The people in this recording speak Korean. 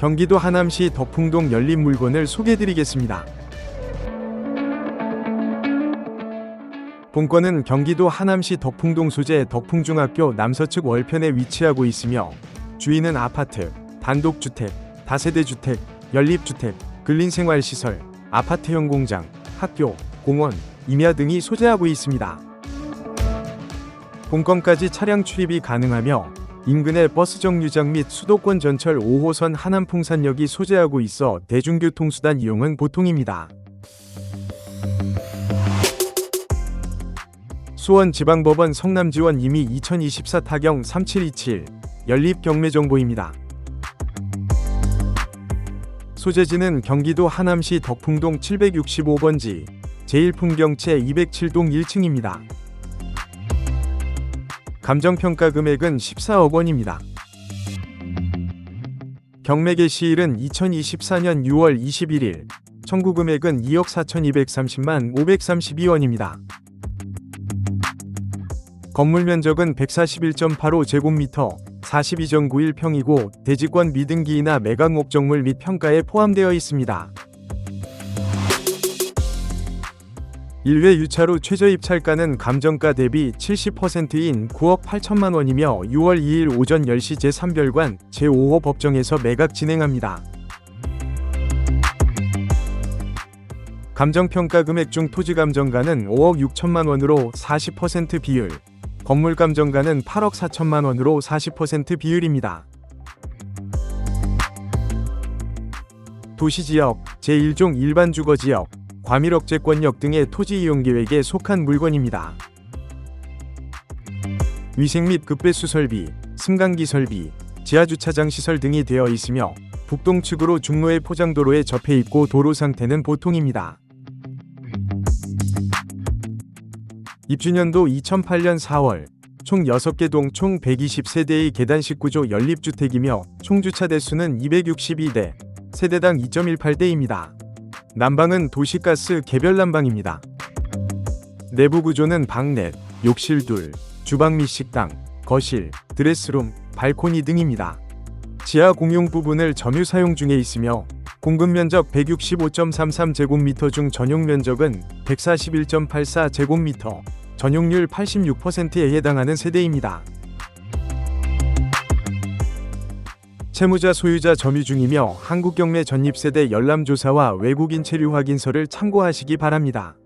경기도 하남시 덕풍동 열린 물건을 소개해드리겠습니다. 본건은 경기도 하남시 덕풍동 소재 덕풍중학교 남서측 월편에 위치하고 있으며 주인은 아파트, 단독주택, 다세대주택, 연립주택, 근린생활시설, 아파트형 공장, 학교, 공원, 임야 등이 소재하고 있습니다. 본건까지 차량 출입이 가능하며 인근의 버스 정류장 및 수도권 전철 5호선 하남풍산역이 소재하고 있어 대중교통수단 이용은 보통입니다. 수원지방법원 성남지원 이미 2024 타경 3727 연립 경매 정보입니다. 소재지는 경기도 하남시 덕풍동 765번지 제1풍경채 207동 1층입니다. 감정평가 금액은 14억 원입니다. 경매 개 시일은 2024년 6월 21일, 청구 금액은 2억 4,230만 532원입니다. 건물 면적은 141.85 제곱미터, 42.91평이고 대지권 미등기이나 매각 목적물 및 평가에 포함되어 있습니다. 1회 유차로 최저 입찰가는 감정가 대비 70%인 9억 8천만 원이며 6월 2일 오전 10시 제3별관 제5호 법정에서 매각 진행합니다. 감정평가 금액 중 토지 감정가는 5억 6천만 원으로 40% 비율, 건물 감정가는 8억 4천만 원으로 40% 비율입니다. 도시지역, 제1종 일반 주거지역, 과밀억제권역 등의 토지 이용 계획에 속한 물건입니다. 위생 및 급배수 설비, 승강기 설비, 지하주차장 시설 등이 되어 있으며 북동측으로 중로의 포장도로에 접해 있고 도로 상태는 보통입니다. 입주년도 2008년 4월 총 6개 동 총 120세대의 계단식 구조 연립주택이며 총 주차 대수는 262대, 세대당 2.18대입니다. 난방은 도시가스 개별 난방입니다. 내부 구조는 방넷, 욕실 둘, 주방 및 식당, 거실, 드레스룸, 발코니 등입니다. 지하 공용 부분을 점유 사용 중에 있으며 공급 면적 165.33 제곱미터 중 전용 면적은 141.84 제곱미터, 전용률 86%에 해당하는 세대입니다. 채무자 소유자 점유 중이며 한국경매 전입세대 열람조사와 외국인 체류 확인서를 참고하시기 바랍니다.